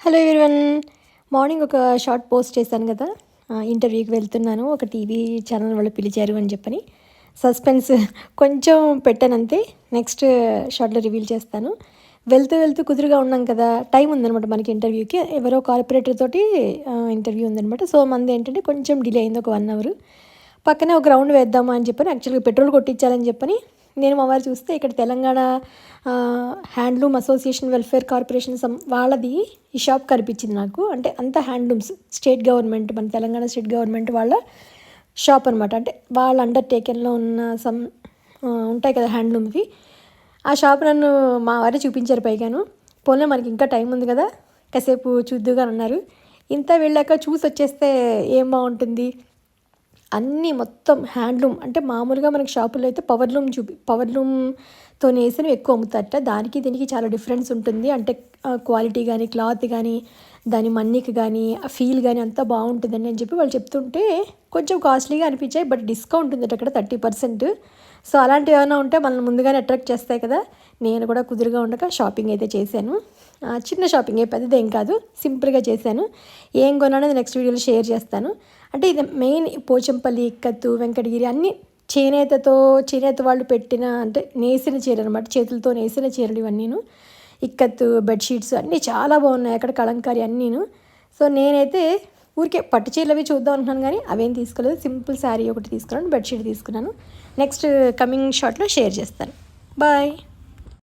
Hello everyone morning ఒక short post చేశాను కదా. ఇంటర్వ్యూకి వెళ్తున్నాను. ఒక టీవీ ఛానల్ వాళ్ళు పిలిచారు అని చెప్పని. సస్పెన్స్ కొంచెం పెట్టానంతే నెక్స్ట్ షార్ట్లో రివీల్ చేస్తాను. వెళ్తూ వెళ్తూ కుదురుగా ఉన్నాం కదా. టైం ఉందనమాట మనకి ఇంటర్వ్యూకి ఎవరో కార్పొరేటర్ తోటి ఇంటర్వ్యూ ఉందనమాట సో మంది ఏంటంటే కొంచెం డిలే అయింది ఒక వన్ అవర్ పక్కనే ఒక రౌండ్ వేద్దామా అని చెప్పని యాక్చువల్గా పెట్రోల్ కొట్టించాలని చెప్పని నేను మా వారు చూస్తే ఇక్కడ Telangana handloom association welfare corporation some వాళ్ళది ఈ షాప్ కనిపించింది నాకు. అంటే అంత హ్యాండ్లూమ్స్ స్టేట్ గవర్నమెంట్ మన తెలంగాణ స్టేట్ గవర్నమెంట్ వాళ్ళ షాప్ అనమాట అంటే వాళ్ళ అండర్టేకెన్లో ఉన్న సమ్ ఉంటాయి కదా హ్యాండ్లూమ్వి ఆ షాప్ నన్ను మా వారే చూపించారు పైగాను. పోలే మనకి ఇంకా టైం ఉంది కదా కాసేపు చూద్దుగా అన్నారు. ఇంత వెళ్ళాక చూసి వచ్చేస్తే ఏం బాగుంటుంది? అన్నీ మొత్తం హ్యాండ్లూమ్ అంటే మామూలుగా మనకి షాపుల్లో అయితే పవర్ లూమ్ చూపి పవర్ లూమ్తో ఎక్కువ అమ్ముతారట. దానికి దీనికి చాలా డిఫరెన్స్ ఉంటుంది. అంటే క్వాలిటీ కానీ క్లాత్ కానీ దాని మన్నిక కానీ ఆ ఫీల్ కానీ అంతా బాగుంటుందని అని చెప్పి వాళ్ళు చెప్తుంటే కొంచెం కాస్ట్లీగా అనిపించాయి. బట్ డిస్కౌంట్ ఉంది అక్కడ థర్టీ పర్సెంట్. సో అలాంటివి ఏమైనా ఉంటే మనల్ని ముందుగానే అట్రాక్ట్ చేస్తాయి కదా. నేను కూడా కుదురుగా ఉండక షాపింగ్ అయితే చేశాను. చిన్న షాపింగ్ ఏ పెద్దదేం కాదు. సింపుల్గా చేశాను. ఏం కొన్నానో నెక్స్ట్ వీడియోలో షేర్ చేస్తాను. అంటే ఇది మెయిన్ పోచంపల్లి ఇక్కత్తు వెంకటగిరి అన్నీ చేనేతతో చేనేత వాళ్ళు పెట్టిన అంటే నేసిన చీరలు అనమాట చేతులతో నేసిన చీరలు ఇవన్నీను. ఇక్కత్తు బెడ్షీట్స్ అన్నీ చాలా బాగున్నాయి. అక్కడ కలంకారీ అన్నీను. సో నేనైతే ఊరికే పట్టు చీరలు అవి చూద్దాం అనుకున్నాను కానీ అవేం తీసుకోలేదు. సింపుల్ శారీ ఒకటి తీసుకున్నాను బెడ్షీట్ తీసుకున్నాను. నెక్స్ట్ కమింగ్ షాట్లో షేర్ చేస్తాను. బాయ్.